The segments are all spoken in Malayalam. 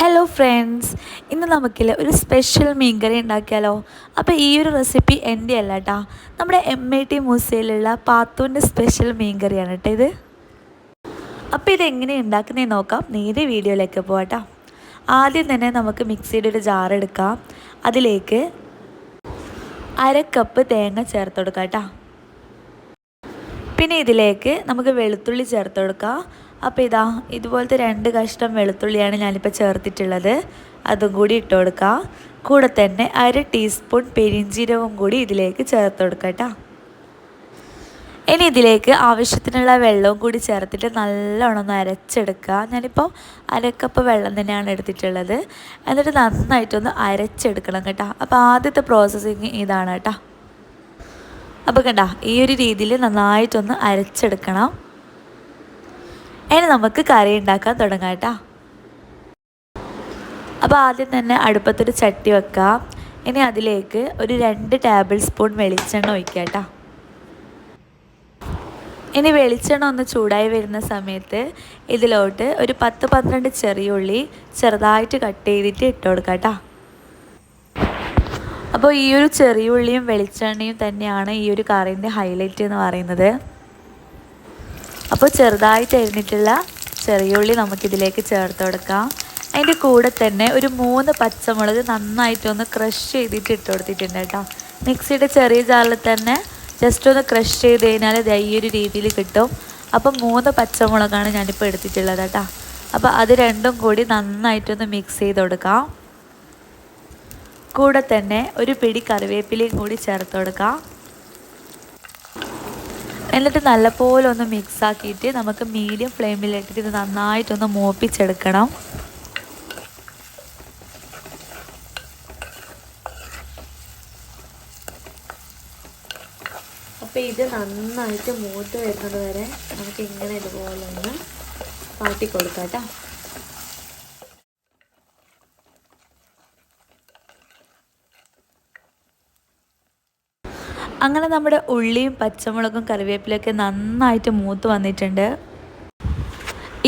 ഹലോ ഫ്രണ്ട്സ് ഇന്ന് നമുക്കില്ല ഒരു സ്പെഷ്യൽ മീൻകറി ഉണ്ടാക്കിയാലോ? അപ്പോൾ ഈ ഒരു റെസിപ്പി എന്റെ അല്ല കേട്ടോ നമ്മുടെ എം ഐ ടി മ്യൂസിയയിലുള്ള പാത്തുവിന്റെ സ്പെഷ്യൽ മീൻകറിയാണ് കേട്ടോ ഇത്. അപ്പോൾ ഇത് എങ്ങനെ ഉണ്ടാക്കുന്നതെന്ന് നോക്കാം. നേരെ വീഡിയോയിലേക്ക് പോകാം ആദ്യം തന്നെ നമുക്ക് മിക്സിയുടെ ഒരു ജാർ എടുക്കാം. അതിലേക്ക് അര കപ്പ് തേങ്ങ ചേർത്ത് കൊടുക്കാം കേട്ടോ പിന്നെ ഇതിലേക്ക് നമുക്ക് വെളുത്തുള്ളി ചേർത്ത് കൊടുക്കാം. അപ്പോൾ ഇതാ ഇതുപോലത്തെ രണ്ട് കഷ്ണം വെളുത്തുള്ളിയാണ് ഞാനിപ്പോൾ ചേർത്തിട്ടുള്ളത്. അതും കൂടി ഇട്ട് കൊടുക്കാം. കൂടെ തന്നെ അര ടീസ്പൂൺ പെരിഞ്ചീരവും കൂടി ഇതിലേക്ക് ചേർത്ത് കൊടുക്കുക കേട്ടോ. ഇനി ഇതിലേക്ക് ആവശ്യത്തിനുള്ള വെള്ളവും കൂടി ചേർത്തിട്ട് നല്ലോണം ഒന്ന് അരച്ചെടുക്കുക. ഞാനിപ്പോൾ അരക്കപ്പ് വെള്ളം തന്നെയാണ് എടുത്തിട്ടുള്ളത്. എന്നിട്ട് നന്നായിട്ടൊന്ന് അരച്ചെടുക്കണം കേട്ടോ. അപ്പോൾ ആദ്യത്തെ പ്രോസസ്സിങ് ഇതാണ് കേട്ടോ. അപ്പോൾ കണ്ട ഈ ഒരു രീതിയിൽ നന്നായിട്ടൊന്ന് അരച്ചെടുക്കണം. ഇനി നമുക്ക് കറി ഉണ്ടാക്കാൻ തുടങ്ങാം കേട്ടോ. അപ്പോൾ ആദ്യം തന്നെ അടുപ്പത്തൊരു ചട്ടി വെക്കാം. ഇനി അതിലേക്ക് ഒരു രണ്ട് ടേബിൾ സ്പൂൺ വെളിച്ചെണ്ണ ഒഴിക്കുക കേട്ടോ. ഇനി വെളിച്ചെണ്ണ ഒന്ന് ചൂടായി വരുന്ന സമയത്ത് ഇതിലോട്ട് ഒരു പത്ത് പന്ത്രണ്ട് ചെറിയ ഉള്ളി ചെറുതായിട്ട് കട്ട് ചെയ്തിട്ട് ഇട്ട് കൊടുക്കാം കേട്ടോ. അപ്പോൾ ഈ ഒരു ചെറിയ ഉള്ളിയും വെളിച്ചെണ്ണയും തന്നെയാണ് ഈ ഒരു കറീന്റെ ഹൈലൈറ്റ് എന്ന് പറയുന്നത്. അപ്പോൾ ചെറുതായിട്ട് അരിഞ്ഞിട്ടുള്ള ചെറിയുള്ളി നമുക്കിതിലേക്ക് ചേർത്ത് കൊടുക്കാം. അതിന്റെ കൂടെ തന്നെ ഒരു മൂന്ന് പച്ചമുളക് നന്നായിട്ടൊന്ന് ക്രഷ് ചെയ്തിട്ട് ഇട്ട് കൊടുത്തിട്ടുണ്ട് കേട്ടോ. മിക്സിയുടെ ചെറിയ ജാറിൽ തന്നെ ജസ്റ്റ് ഒന്ന് ക്രഷ് ചെയ്ത് കഴിഞ്ഞാൽ ഇത് ഈ ഒരു രീതിയിൽ കിട്ടും. അപ്പം മൂന്ന് പച്ചമുളകാണ് ഞാനിപ്പോൾ എടുത്തിട്ടുള്ളത് കേട്ടോ. അപ്പോൾ അത് രണ്ടും കൂടി നന്നായിട്ടൊന്ന് മിക്സ് ചെയ്ത് കൊടുക്കാം. കൂടെ തന്നെ ഒരു പിടി കറിവേപ്പിലയും കൂടി ചേർത്ത് കൊടുക്കാം. എന്നിട്ട് നല്ലപോലെ ഒന്ന് മിക്സ് ആക്കിയിട്ട് നമുക്ക് മീഡിയം ഫ്ലെയിമിലിട്ടിട്ട് ഇത് നന്നായിട്ടൊന്ന് മൂപ്പിച്ചെടുക്കണം. അപ്പോൾ ഇത് നന്നായിട്ട് മൂത്ത് വരുന്നത് വരെ നമുക്ക് ഇങ്ങനെ ഇതുപോലെ ഒന്ന് പാട്ടി കൊടുക്കാം കേട്ടോ അങ്ങനെ നമ്മുടെ ഉള്ളിയും പച്ചമുളകും കറിവേപ്പിലൊക്കെ നന്നായിട്ട് മൂത്ത് വന്നിട്ടുണ്ട്.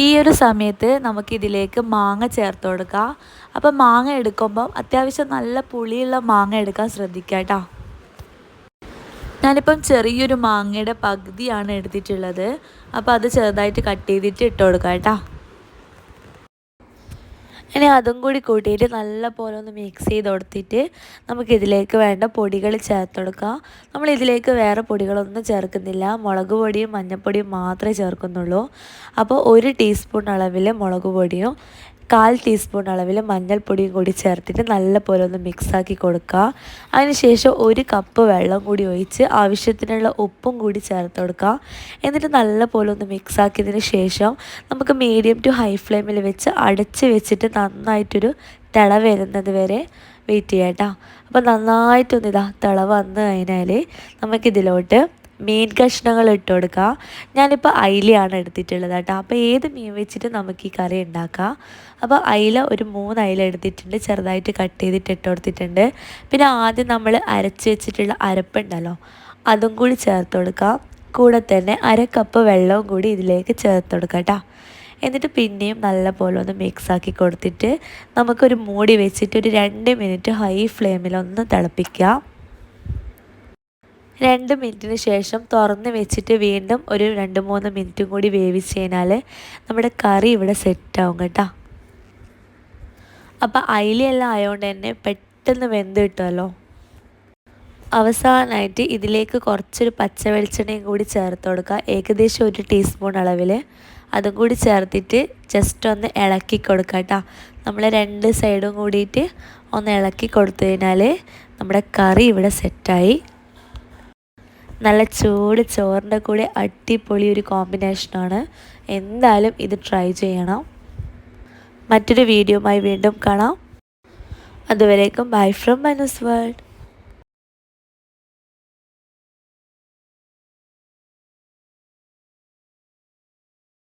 ഈ ഒരു സമയത്ത് നമുക്കിതിലേക്ക് മാങ്ങ ചേർത്ത് കൊടുക്കാം. അപ്പം മാങ്ങ എടുക്കുമ്പം അത്യാവശ്യം നല്ല പുളിയുള്ള മാങ്ങ എടുക്കാൻ ശ്രദ്ധിക്കാം കേട്ടോ. ഞാനിപ്പം ചെറിയൊരു മാങ്ങയുടെ പകുതിയാണ് എടുത്തിട്ടുള്ളത്. അപ്പോൾ അത് ചെറുതായിട്ട് കട്ട് ചെയ്തിട്ട് ഇട്ട് കൊടുക്കാം കേട്ടോ. ഇനി അതും കൂടി കൂട്ടിയിട്ട് നല്ല പോലെ ഒന്ന് മിക്സ് ചെയ്ത് കൊടുത്തിട്ട് നമുക്കിതിലേക്ക് വേണ്ട പൊടികൾ ചേർത്ത് കൊടുക്കാം നമ്മൾ ഇതിലേക്ക് വേറെ പൊടികളൊന്നും ചേർക്കുന്നില്ല. മുളക് പൊടിയും മഞ്ഞൾപ്പൊടിയും മാത്രമേ ചേർക്കുന്നുള്ളൂ. അപ്പോൾ ഒരു ടീസ്പൂൺ അളവിൽ മുളക് പൊടിയും കാൽ ടീസ്പൂൺ അളവിൽ മഞ്ഞൾപ്പൊടിയും കൂടി ചേർത്തിട്ട് നല്ലപോലെ ഒന്ന് മിക്സാക്കി കൊടുക്കുക. അതിനുശേഷം ഒരു കപ്പ് വെള്ളം കൂടി ഒഴിച്ച് ആവശ്യത്തിനുള്ള ഉപ്പും കൂടി ചേർത്ത് കൊടുക്കുക. എന്നിട്ട് നല്ലപോലെ ഒന്ന് മിക്സാക്കിയതിന് ശേഷം നമുക്ക് മീഡിയം ടു ഹൈ ഫ്ലെയിമിൽ വെച്ച് അടച്ച് വെച്ചിട്ട് നന്നായിട്ടൊരു തിള വരുന്നത് വരെ വെയിറ്റ് ചെയ്യാം കേട്ടോ അപ്പോൾ നന്നായിട്ടൊന്നിതാ തിള വന്നു കഴിഞ്ഞാൽ നമുക്കിതിലോട്ട് മീൻ കഷ്ണങ്ങൾ ഇട്ട് കൊടുക്കുക. ഞാനിപ്പോൾ അയിലയാണ് എടുത്തിട്ടുള്ളത് കേട്ടോ. അപ്പോൾ ഏത് മീൻ വെച്ചിട്ട് നമുക്ക് ഈ കറി ഉണ്ടാക്കാം? അപ്പോൾ അയില ഒരു മൂന്ന് അയില എടുത്തിട്ടുണ്ട്. ചെറുതായിട്ട് കട്ട് ചെയ്തിട്ട് ഇട്ട് കൊടുത്തിട്ടുണ്ട്. പിന്നെ ആദ്യം നമ്മൾ അരച്ച് വെച്ചിട്ടുള്ള അരപ്പുണ്ടല്ലോ അതും കൂടി ചേർത്ത് കൊടുക്കുക. കൂടെ തന്നെ അര കപ്പ് വെള്ളവും കൂടി ഇതിലേക്ക് ചേർത്ത് കൊടുക്കുക കേട്ടോ. എന്നിട്ട് പിന്നെയും നല്ല പോലെ ഒന്ന് മിക്സ് ആക്കി കൊടുത്തിട്ട് നമുക്കൊരു മൂടി വെച്ചിട്ട് ഒരു രണ്ട് മിനിറ്റ് ഹൈ ഫ്ലെയിമിൽ ഒന്ന് തിളപ്പിക്കാം രണ്ട് മിനിറ്റിന് ശേഷം തുറന്ന് വെച്ചിട്ട് വീണ്ടും ഒരു രണ്ട് മൂന്ന് മിനിറ്റും കൂടി വേവിച്ച് കഴിഞ്ഞാൽ നമ്മുടെ കറി ഇവിടെ സെറ്റാവും കേട്ടോ. അപ്പോൾ അയിലെല്ലാം ആയതുകൊണ്ട് തന്നെ പെട്ടെന്ന് വെന്ത് കിട്ടുമല്ലോ അവസാനമായിട്ട് ഇതിലേക്ക് കുറച്ചൊരു പച്ച വെളിച്ചെണ്ണയും കൂടി ചേർത്ത് കൊടുക്കുക. ഏകദേശം ഒരു ടീസ്പൂൺ അളവിൽ അതും കൂടി ചേർത്തിട്ട് ജസ്റ്റ് ഒന്ന് ഇളക്കി കൊടുക്കുക കേട്ടോ. നമ്മൾ രണ്ട് സൈഡും കൂടിയിട്ട് ഒന്ന് ഇളക്കി കൊടുത്തു കഴിഞ്ഞാൽ നമ്മുടെ കറി ഇവിടെ സെറ്റായി. നല്ല ചൂട് ചോറിന്റെ കൂടെ അടിപൊളി ഒരു കോമ്പിനേഷനാണ്. എന്തായാലും ഇത് ട്രൈ ചെയ്യണം. മറ്റൊരു വീഡിയോയുമായി വീണ്ടും കാണാം. അതുവരേക്കും ബൈ ഫ്രം മനസ് വേൾഡ്.